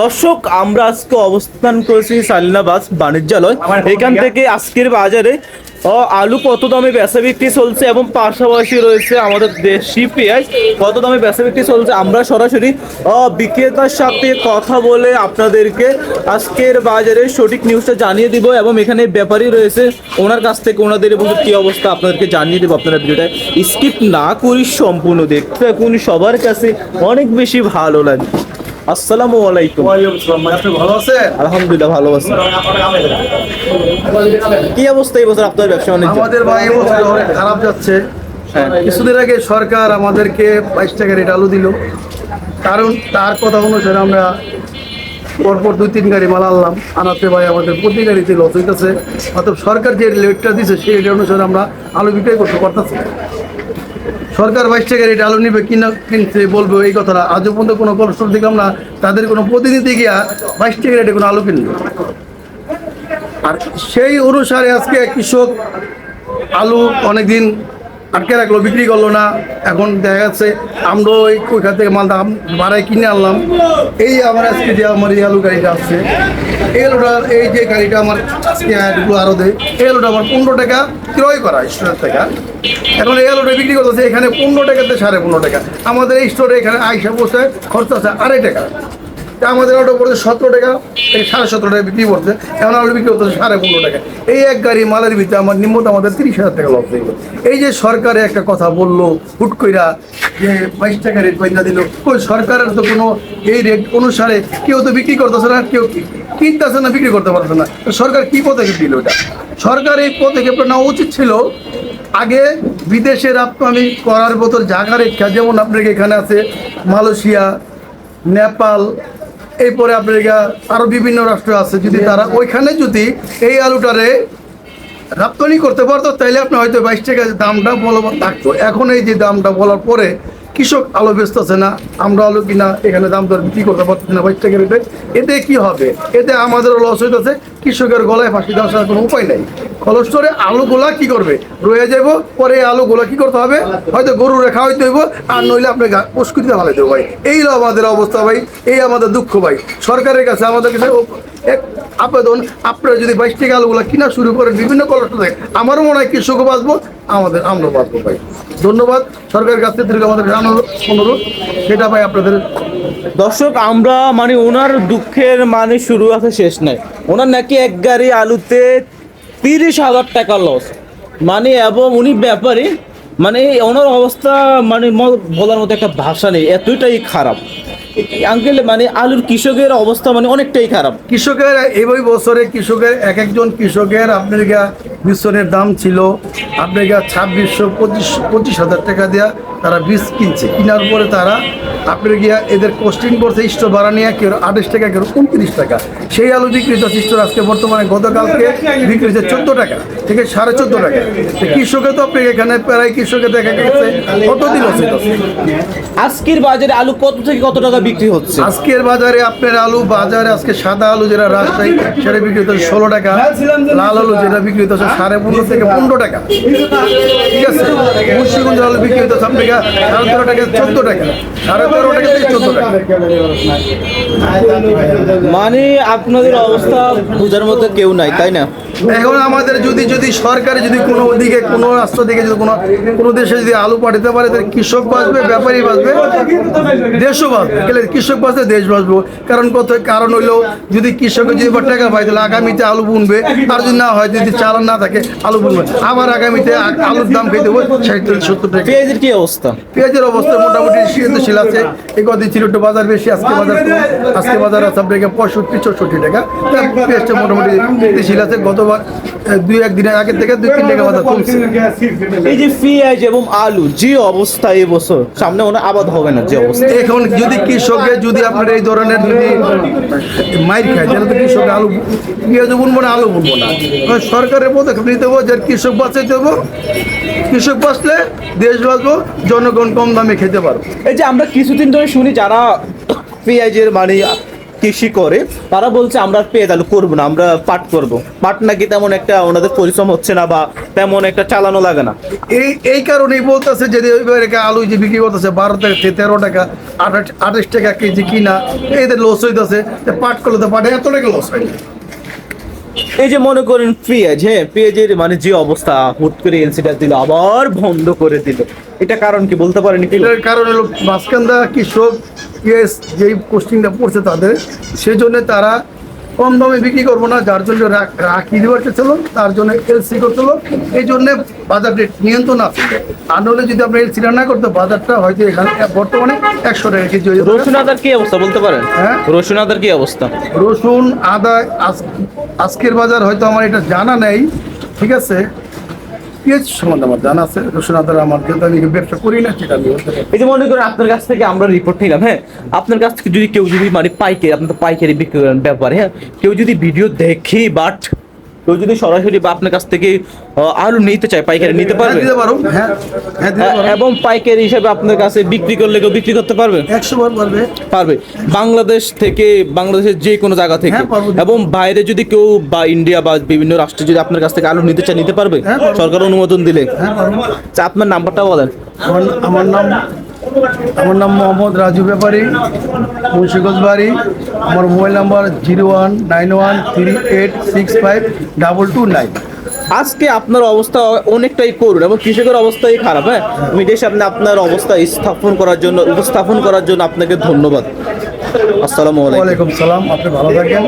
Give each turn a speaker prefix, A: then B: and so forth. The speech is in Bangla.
A: দর্শক আমরা আজকে অবস্থান করেছি সালিনাবাদ বাণিজ্যালয়। এখান থেকে আজকের বাজারে আলু কত দামে বেচা বিক্রি চলছে এবং পাশাপাশি রয়েছে আমাদের দেশি পেঁয়াজ। কত দামে বেচা বিক্রি চলছে আমরা সরাসরি বিক্রেতার সাথে কথা বলে আপনাদেরকে আজকের বাজারে সঠিক নিউজটা জানিয়ে দিব এবং এখানে ব্যাপারী রয়েছে ওনার কাছ থেকে ওনাদের এবং কী অবস্থা আপনাদেরকে জানিয়ে দেবো আপনারা ভিডিওটা। স্কিপ না করি সম্পূর্ণ দেখতে থাকুন সবার কাছে অনেক বেশি ভালো লাগে। আসসালামু আলাইকুম।
B: আপনি ভালো আছেন?
A: আলহামদুলিল্লাহ ভালো আছি। কি অবস্থা এই বছর আপনার ব্যবসা বাণিজ্য?
B: আমাদের ভাই এবছর অনেক খারাপ যাচ্ছে।
A: হ্যাঁ।
B: কিছুদিন আগে সরকার আমাদেরকে বাইশ টাকা রেট আলু দিল। কারণ তার কথা অনুসারে আমরা পরপর দুই তিন গাড়ি মাল আনলাম। আনাতে ভাই আমাদের প্রতি গাড়িতে লস হইতেছে। অর্থাৎ সরকার যে রেটটা দিছে সেই রেট অনুসারে আমরা আলু বিক্রয় করতে পারতেছি। সরকার বাইশ টাকার এটা আলু নিবে কিনা কিনছে বলবে এই কথাটা। আজও পর্যন্ত কোনো কলস্টল দেখলাম না। তাদের কোনো প্রতিনিধি গিয়া বাইশ টাকার এটা কোনো আলু কিনবে। আর সেই অনুসারে আজকে কৃষক আলু অনেকদিন আটকে রাখল, বিক্রি করল না। এখন দেখা যাচ্ছে আমরা ওই ওইখান থেকে মাল দাম বাড়ায় কিনে আনলাম। এই আমার আজকে যে আমার এই আলু গাড়িটা আসছে, এই আলুটা, এই যে গাড়িটা আমার আজকে ঢুকলো আরও দেয়, এই আলুটা আমার পনেরো টাকা ক্রয় করা, স্টোরের টাকা এখন এই আলুটা বিক্রি করতেছে, এখানে পনেরো টাকাতে সাড়ে পনেরো টাকা। আমাদের এই স্টোরে এখানে আইসা বসে খরচ আছে আড়াই টাকা। তা আমাদের অটো পড়ছে সতেরো টাকা সাড়ে সতেরো টাকা বিক্রি করছে। এখন আলু বিক্রি করতেছে সাড়ে পনেরো টাকা। এই এক গাড়ি মালের ভিতরে আমার নিম্নত আমাদের তিরিশ হাজার টাকা লস হয়ে এই যে সরকারে একটা কথা বলল, হুট কইরা যে বাইশ টাকা রেট পয়সা দিল। ওই সরকারের তো কোনো এই রেট অনুসারে কেউ তো বিক্রি করতেছে না, কেউ কিনতেছে না, বিক্রি করতে পারছে না। সরকার কি পদক্ষেপ দিল এটা? সরকার এই পদক্ষেপটা নেওয়া উচিত ছিল আগে বিদেশে রপ্তানি করার মতো জায়গা রেখা, যেমন আপনার এখানে আছে মালয়েশিয়া, নেপাল এরপরে আপনার আরও বিভিন্ন রাষ্ট্র আছে, যদি তারা ওইখানে যদি এই আলুটারে রপ্তানি করতে পারতো তাহলে আপনি হয়তো বাইশ টাকা দামটা বলব থাকতো। এখন এই যে দামটা বলার পরে কৃষক আলু বেচতেছে না, আমরা আলো কিনা, এখানে দাম দর বিক্রি করতে পারতেছি না বাইশ টাকা রেটে এতে কি হবে? এতে আমাদেরও লস হইতেছে, কৃষকের গলায় ফাঁসি দেওয়ার ছাড়া কোনো উপায় নেই। কলস্টোরে আলুগুলা কি করবে? রয়ে যাব পরে আলুগুলা কি করতে হবে? হয়তো গরু রেখা হইতে হইব, আর নইলে আপনি পুষ্কৃতিতে ভালো দেবো ভাই। এই আমাদের অবস্থা ভাই, এই আমাদের দুঃখ ভাই। সরকারের কাছে আমাদের কাছে এক আবেদন, আপনারা যদি বাইশ টাকা আলুগুলা কিনা শুরু করেন, বিভিন্ন কলস্টোর আমারও মনে হয় কৃষকও বাঁচবো, আমাদের আমরাও বাঁচবো ভাই। ধন্যবাদ, সরকারের কাছ থেকে আমাদের অনুরোধ সেটা ভাই আপনাদের
A: দর্শক আমরা মানে ওনার দুঃখের মানে শুরু আছে শেষ নাই। ওনার নাকি এক গাড়ি আলুতে তিরিশ হাজার টাকা লস মানে এবং উনি ব্যাপারী মানে ওনার অবস্থা মানে বলার মতো একটা ভাষা নেই এতটাই খারাপ। আঙ্কেল মানে আলুর কৃষকের অবস্থা মানে অনেকটাই খারাপ।
B: কৃষকের এই বছরে কৃষকের এক একজন কৃষকের আপনার গা বিশ্বনের দাম ছিল আপনার গা ছাব্বিশশো পঁচিশ পঁচিশ হাজার টাকা দেওয়া তারা বীজ কিনছে। কেনার পরে তারা আপনার গিয়া এদের কস্টিং করছে স্টোর ভাড়া নিয়ে কেউ আঠাশ টাকা কেউ উনত্রিশ টাকা। সেই আলু বিক্রি হচ্ছে স্টোর আজকে বর্তমানে গতকালকে বিক্রি হচ্ছে চোদ্দ টাকা থেকে সাড়ে চোদ্দ টাকা। কৃষকে তো আপনি এখানে প্রায় কৃষকের দেখা গেছে কত দিন হচ্ছে
A: আজকের বাজারে আলু কত থেকে কত টাকা বিক্রি হচ্ছে?
B: আজকের বাজারে আপনার আলু বাজারে আজকে সাদা আলু যেটা রাজশাহী সেটা বিক্রি হচ্ছে ষোলো টাকা। লাল আলু যেটা বিক্রি হচ্ছে সাড়ে পনেরো থেকে পনেরো টাকা। ঠিক আছে? মুন্সিগঞ্জের আলু বিক্রি হচ্ছে আপনার সাড়ে তেরো টাকা চোদ্দ টাকা। সাড়ে তেরো টাকা থেকে চোদ্দ টাকা।
A: মানে আপনাদের অবস্থা বোঝার মতো কেউ নাই তাই না?
B: এখন আমাদের যদি যদি সরকারে যদি কোনো দিকে কোনো রাষ্ট্র দিকে যদি কোনো কোনো দেশে যদি আলু পাঠাতে পারে তাহলে কৃষক বাঁচবে ব্যাপারী বাঁচবে দেশও বাঁচবে। গেলে কৃষক বাঁচবে দেশ বাঁচবো। কারণ কত কারণ হইল যদি কৃষকের যদি টাকা পায় তাহলে আগামীতে আলু বুনবে। আর যদি না হয় যদি চালান না থাকে আলু বুনবে। আবার আগামীতে আলুর দাম খেয়ে দেবো ষাট থেকে সত্তর টাকা।
A: কি অবস্থা?
B: পেঁয়াজের অবস্থা মোটামুটি আছে। এই কদিন ছিল একটু বাজার বেশি আজকে বাজার আজকে বাজার আছে আপনাকে পঁয়ষট্টি চৌষট্টি টাকা। পেঁয়াজটা মোটামুটি শীতশীল আছে। গতবার দুই একদিনের আগের থেকে দুই তিন টাকা বাজার কমছে।
A: এই যে পেঁয়াজ এবং আলু যে অবস্থা এই বছর? সামনে মনে আবাদ হবে না যে অবস্থা।
B: এখন যদি কৃষকে যদি আপনার এই ধরনের যদি মাইর খায় তাহলে তো কৃষক আলু পেঁয়াজ বুনবো না আলু বুনবো না। সরকারের পদক্ষেপ নিতে হবে যে কৃষক বাঁচাইতে হবে কৃষক বাঁচলে দেশ বাঁচবো জনগণ কম দামে খেতে পারব
A: এই যে আমরা কিছুদিন ধরে শুনি যারা পেঁয়াজের মানে কৃষি করে তারা বলছে আমরা পেঁয়াজ আলু করব না আমরা পাট করব। পাট নাকি তেমন একটা ওনাদের পরিশ্রম হচ্ছে না বা তেমন একটা চালানো লাগে না।
B: এই এই কারণেই বলতেছে যে আলু যে বিক্রি করতেছে বারো থেকে তেরো টাকা আঠাশ আঠাশ টাকা কেজি কিনা এদের লস হইতেছে। পাট করলে তো পাটে এত টাকা লস হয়।
A: এই যে মনে করেন পেঁয়াজ হ্যাঁ পেঁয়াজের মানে যে অবস্থা, হুট করে এনসিটা দিল, আবার বন্ধ করে দিল। এটা কারণ কি বলতে পারেন
B: এটার কারণ হলো মাসকান্দা কৃষক ইয়েস যেই পোস্টিংটা পড়ছে তাদের, সেজন্য তারা কম দামে বিক্রি করব না যার জন্য রাখি দেওয়ার চলো তার জন্য এলসি করতে হলো। এই জন্য বাজার রেট নিয়ন্ত্রণ আছে। আর নাহলে যদি আপনি এলসি না করতো বাজারটা হয়তো এখানে বর্তমানে একশো টাকা কেজি হয়ে
A: রসুন আদার কি অবস্থা বলতে পারেন?
B: হ্যাঁ?
A: রসুন আদার কি অবস্থা?
B: রসুন আদা আজ- আজকের বাজার হয়তো আমার এটা জানা নেই ঠিক আছে? পেঁয়াজ সম্বন্ধে আমার জানা আছে রসুন আমার যেহেতু আমি ব্যবসা করি না, সেটা আমি
A: এই যে মনে করেন আপনার কাছ থেকে আমরা রিপোর্ট নিলাম হ্যাঁ? আপনার কাছ থেকে যদি কেউ যদি মানে পাইকারি আপনার পাইকারি বিক্রি করেন ব্যাপারে হ্যাঁ? কেউ যদি ভিডিও দেখে বাট কেউ যদি সরাসরি বা আপনার কাছ থেকে আলু নিতে চায় পাইকারি নিতে
B: হ্যাঁ
A: পারবে?
B: হ্যাঁ হ্যাঁ
A: এবং পাইকারি হিসাবে আপনার কাছে বিক্রি করলে কেউ বিক্রি করতে পারবে?
B: একশো বার পারবে।
A: পারবে। বাংলাদেশ থেকে বাংলাদেশের যে কোনো জায়গা থেকে। এবং বাইরে যদি কেউ বা ইন্ডিয়া বা বিভিন্ন রাষ্ট্রে যদি আপনার কাছ থেকে আলু নিতে চায় নিতে পারবে? সরকার অনুমোদন দিলে। আচ্ছা, আপনার নাম্বারটা বলেন।
B: আমার নাম আমার নাম মোহাম্মদ রাজু ব্যাপারী মুন্সিগঞ্জ বাড়ি আমার mobile number zero one nine one three eight six five double two nine.
A: আজকে আপনার অবস্থা অনেকটাই করুন এবং কৃষকের অবস্থাই খারাপ হ্যাঁ? মিডিয়ার সামনে আপনার অবস্থা স্থাপন করার জন্য উপস্থাপন করার জন্য আপনাকে ধন্যবাদ। আসসালামু আলাইকুম।
B: সালাম আপনি ভালো থাকেন।